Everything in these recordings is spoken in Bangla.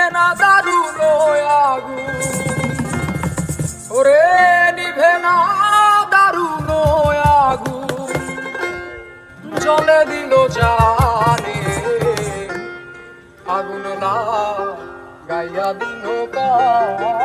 নিভে না দারুণ আগুন। ওরে, নিভে না দারুণ আগুন। জলে দিল জানে, আগুন না গাইয়া দিন গান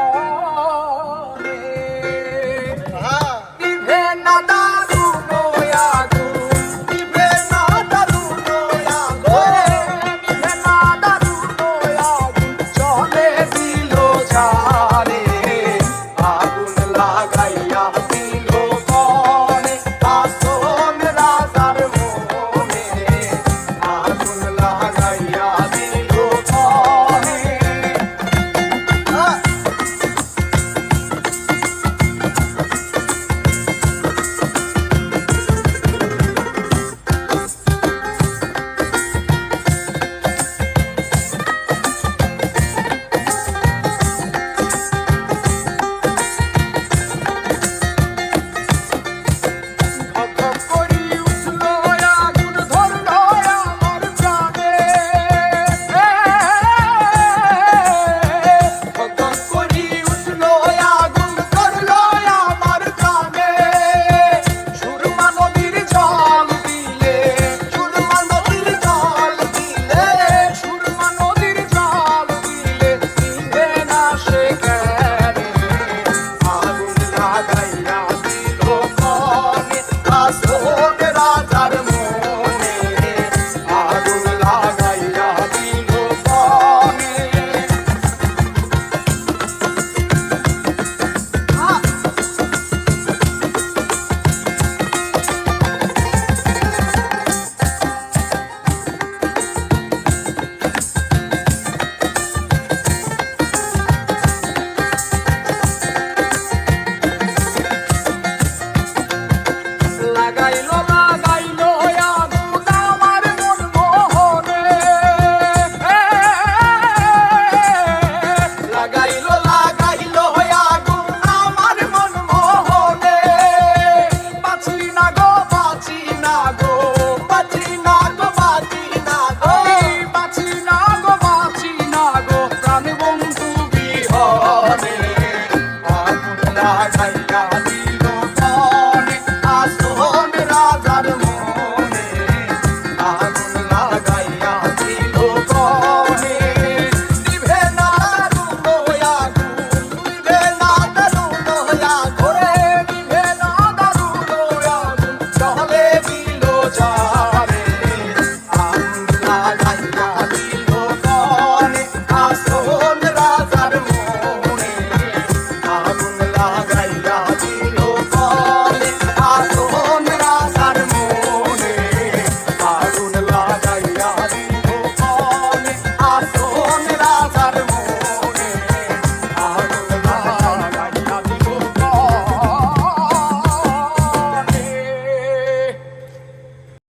না ছাইয়া দিল